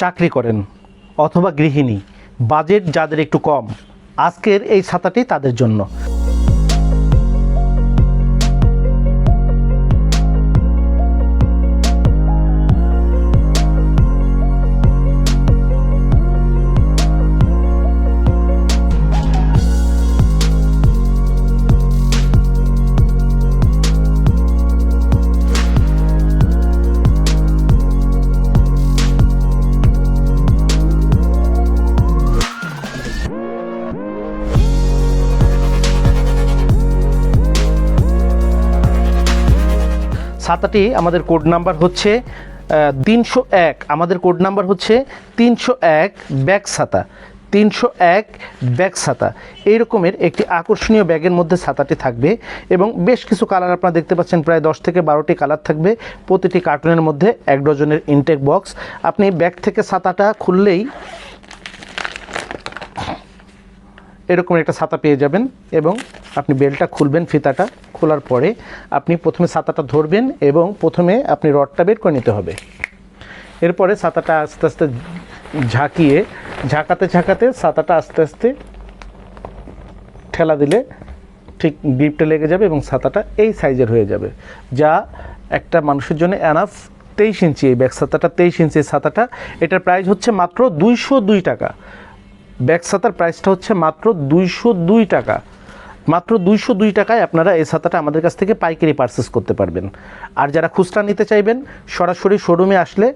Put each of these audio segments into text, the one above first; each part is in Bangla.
চাকরি করেন অথবা গৃহিণী। বাজেট যাদের একটু কম আজকের এই ছাতাটি তাদের জন্য। ছাতাটি আমাদের কোড নাম্বার হচ্ছে তিনশো এক। আমাদের কোড নাম্বার হচ্ছে তিনশো এক ব্যাগ ছাতা। তিনশো এক ব্যাগ ছাতা। এই রকমের একটি আকর্ষণীয় ব্যাগের মধ্যে ছাতাটি থাকবে এবং বেশ কিছু কালার আপনারা দেখতে পাচ্ছেন, প্রায় দশ থেকে বারোটি কালার থাকবে। প্রতিটি কার্টুনের মধ্যে এক ডজনের ইনটেক বক্স আপনি ব্যাগ থেকে ছাতাটা খুললেই এরকম একটা ছাতা পেয়ে যাবেন এবং আপনি বেলটা খুলবেন ফিতাটা। খোলার পরে আপনি প্রথমে ছাতাটা ধরবেন এবং প্রথমে আপনি রডটা বের করে নিতে হবে। এরপরে ছাতাটা আস্তে আস্তে ঝাঁকিয়ে, ঝাঁকাতে ঝাঁকাতে ছাতাটা আস্তে আস্তে ঠেলা দিলে ঠিক গ্রিপটা লেগে যাবে এবং ছাতাটা এই সাইজের হয়ে যাবে। যা একটা মানুষের জন্য অ্যানাফ তেইশ ইঞ্চি এই ব্যাগ ছাতাটা, তেইশ ইঞ্চি ছাতাটা। এটার প্রাইস হচ্ছে মাত্র দুইশো দুই টাকা। ব্যাগ ছাতার প্রাইসটা হচ্ছে মাত্র দুইশো দুই টাকা। মাত্র দুইশো দুই টাকায় আপনারা এই ছাতাটা আমাদের কাছ থেকে পাইকারি পারচেস করতে পারবেন। আর যারা খুচরা নিতে চাইবেন, সরাসরি শোরুমে আসলে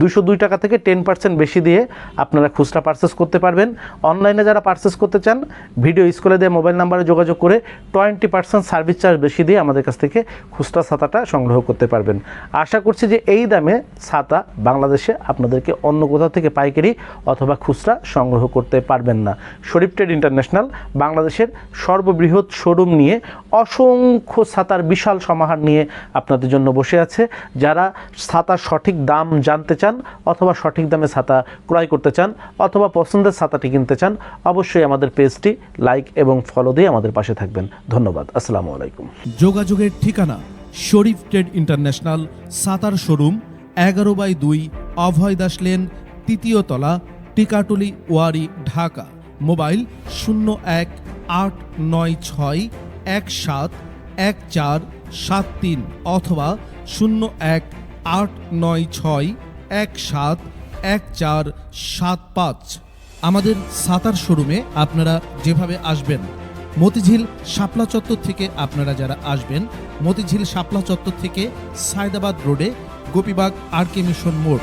দুশো দুই টাকা থেকে টেন পার্সেন্ট বেশি দিয়ে আপনারা খুচরা পারচেস করতে পারবেন। অনলাইনে যারা পারচেস করতে চান, ভিডিও স্কুলে দিয়ে মোবাইল নাম্বারে যোগাযোগ করে টোয়েন্টি পার্সেন্ট সার্ভিস চার্জ বেশি দিয়ে আমাদের কাছ থেকে খুচরা ছাতাটা সংগ্রহ করতে পারবেন। আশা করছি যে এই দামে ছাতা বাংলাদেশে আপনাদেরকে অন্য কোথাও থেকে পাইকারি অথবা খুচরা সংগ্রহ করতে পারবেন না। শরীফ ট্রেড ইন্টারন্যাশনাল, বাংলাদেশের সর্ববৃহৎ শোরুম নিয়ে অসংখ্য ছাতার বিশাল সমাহার নিয়ে আপনাদের জন্য বসে আছে। যারা ছাতার সঠিক দাম জানতে চান অথবা সঠিক দামে ছাতা ক্রয় করতে চান অথবা পছন্দের ছাতাটি কিনতে চান, অবশ্যই আমাদের পেজটি লাইক এবং ফলো দিয়ে আমাদের পাশে থাকবেন। ধন্যবাদ। আসসালামু আলাইকুম। যোগাযোগের ঠিকানা Sharif trade international Sattar showroom, এগারো বাই দুই অভয় দাস লেন, তৃতীয় তলা, টিকাটুলি, ওয়ারি, ঢাকা। মোবাইল শূন্য এক আট নয় ছয় এক সাত এক চার সাত তিন অথবা শূন্য এক আট নয় ছয় এক সাত, এক চার, সাত পাঁচ। আমাদের সাতার শোরুমে আপনারা যেভাবে আসবেন, মতিঝিল শাপলা চত্বর থেকে আপনারা যারা আসবেন, মতিঝিল শাপলা চত্বর থেকে সায়দাবাদ রোডে গোপীবাগ আর কে মিশন মোড়।